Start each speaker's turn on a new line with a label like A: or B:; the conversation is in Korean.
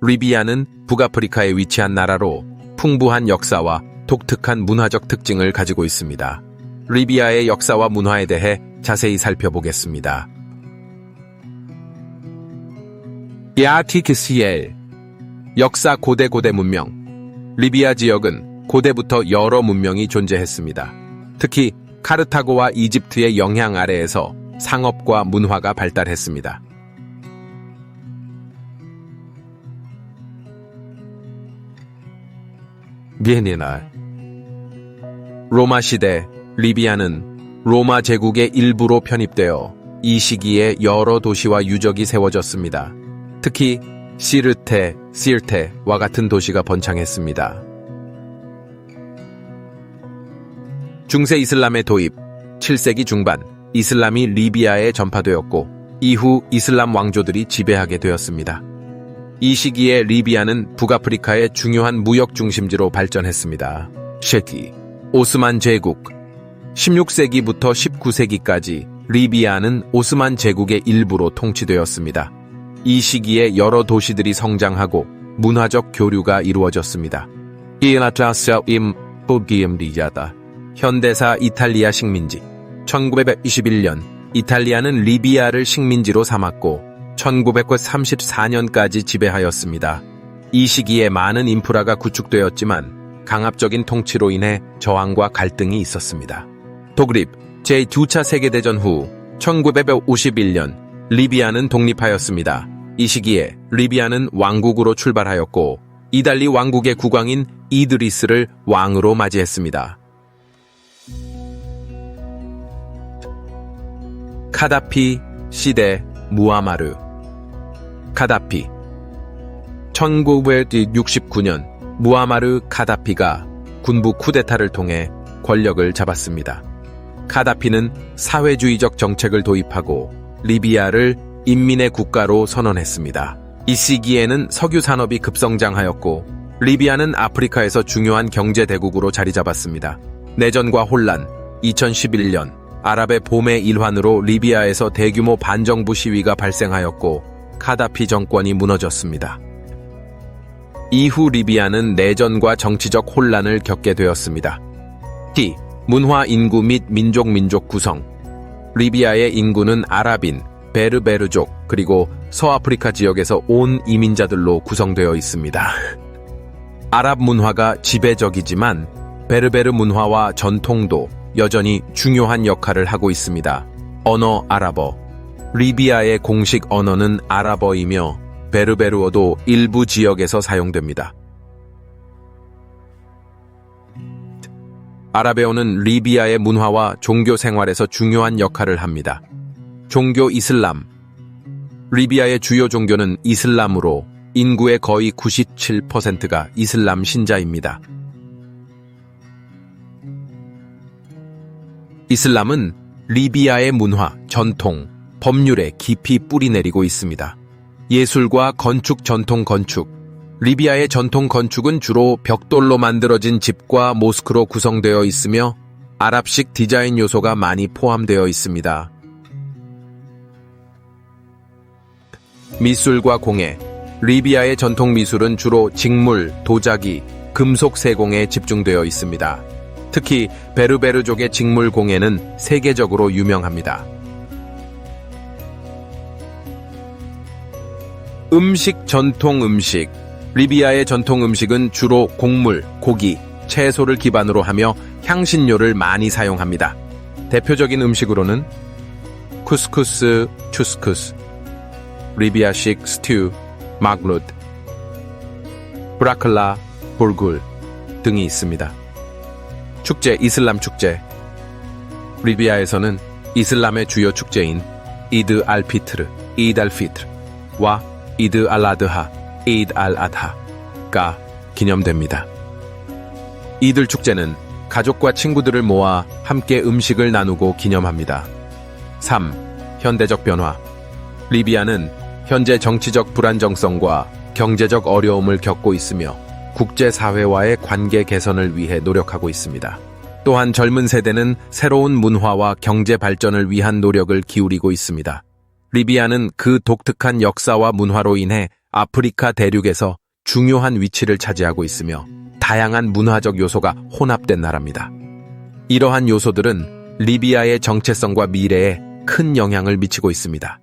A: 리비아는 북아프리카에 위치한 나라로 풍부한 역사와 독특한 문화적 특징을 가지고 있습니다. 리비아의 역사와 문화에 대해 자세히 살펴보겠습니다. 야티키시엘 역사 고대 고대 문명 리비아 지역은 고대부터 여러 문명이 존재했습니다. 특히 카르타고와 이집트의 영향 아래에서 상업과 문화가 발달했습니다. 비엔니날 로마 시대 리비아는 로마 제국의 일부로 편입되어 이 시기에 여러 도시와 유적이 세워졌습니다. 특히 시르테, 시르테와 같은 도시가 번창했습니다. 중세 이슬람의 도입, 7세기 중반 이슬람이 리비아에 전파되었고 이후 이슬람 왕조들이 지배하게 되었습니다. 이 시기에 리비아는 북아프리카의 중요한 무역 중심지로 발전했습니다. 셰티, 오스만 제국 16세기부터 19세기까지 리비아는 오스만 제국의 일부로 통치되었습니다. 이 시기에 여러 도시들이 성장하고 문화적 교류가 이루어졌습니다. 이라트라스임 부기엠리자다 현대사 이탈리아 식민지 1921년 이탈리아는 리비아를 식민지로 삼았고 1934년까지 지배하였습니다. 이 시기에 많은 인프라가 구축되었지만 강압적인 통치로 인해 저항과 갈등이 있었습니다. 독립 제2차 세계대전 후 1951년 리비아는 독립하였습니다. 이 시기에 리비아는 왕국으로 출발하였고 이달리 왕국의 국왕인 이드리스를 왕으로 맞이했습니다. 카다피 시대 무아마르 카다피 1969년 무아마르 카다피가 군부 쿠데타를 통해 권력을 잡았습니다. 카다피는 사회주의적 정책을 도입하고 리비아를 인민의 국가로 선언했습니다. 이 시기에는 석유 산업이 급성장하였고 리비아는 아프리카에서 중요한 경제 대국으로 자리 잡았습니다. 내전과 혼란, 2011년 아랍의 봄의 일환으로 리비아에서 대규모 반정부 시위가 발생하였고 카다피 정권이 무너졌습니다. 이후 리비아는 내전과 정치적 혼란을 겪게 되었습니다. T. 문화 인구 및 민족 민족 구성 리비아의 인구는 아랍인, 베르베르족, 그리고 서아프리카 지역에서 온 이민자들로 구성되어 있습니다. 아랍 문화가 지배적이지만 베르베르 문화와 전통도 여전히 중요한 역할을 하고 있습니다. 언어 아랍어 리비아의 공식 언어는 아랍어이며 베르베르어도 일부 지역에서 사용됩니다. 아랍에어는 리비아의 문화와 종교 생활에서 중요한 역할을 합니다. 종교 이슬람 리비아의 주요 종교는 이슬람으로 인구의 거의 97%가 이슬람 신자입니다. 이슬람은 리비아의 문화, 전통, 법률에 깊이 뿌리내리고 있습니다. 예술과 건축 전통 건축 리비아의 전통 건축은 주로 벽돌로 만들어진 집과 모스크로 구성되어 있으며 아랍식 디자인 요소가 많이 포함되어 있습니다. 미술과 공예 리비아의 전통 미술은 주로 직물, 도자기, 금속 세공에 집중되어 있습니다. 특히 베르베르족의 직물 공예는 세계적으로 유명합니다. 음식 전통 음식 리비아의 전통 음식은 주로 곡물, 고기, 채소를 기반으로 하며 향신료를 많이 사용합니다. 대표적인 음식으로는 쿠스쿠스, 추스쿠스, 리비아식 스튜, 마글룻, 브라클라, 볼굴 등이 있습니다. 축제 이슬람 축제 리비아에서는 이슬람의 주요 축제인 이드 알피트르, 이드 알피트르와 이드 알라드하, 이드 알아드하가 기념됩니다. 이들 축제는 가족과 친구들을 모아 함께 음식을 나누고 기념합니다. 3. 현대적 변화 리비아는 현재 정치적 불안정성과 경제적 어려움을 겪고 있으며 국제사회와의 관계 개선을 위해 노력하고 있습니다. 또한 젊은 세대는 새로운 문화와 경제 발전을 위한 노력을 기울이고 있습니다. 리비아는 그 독특한 역사와 문화로 인해 아프리카 대륙에서 중요한 위치를 차지하고 있으며 다양한 문화적 요소가 혼합된 나라입니다. 이러한 요소들은 리비아의 정체성과 미래에 큰 영향을 미치고 있습니다.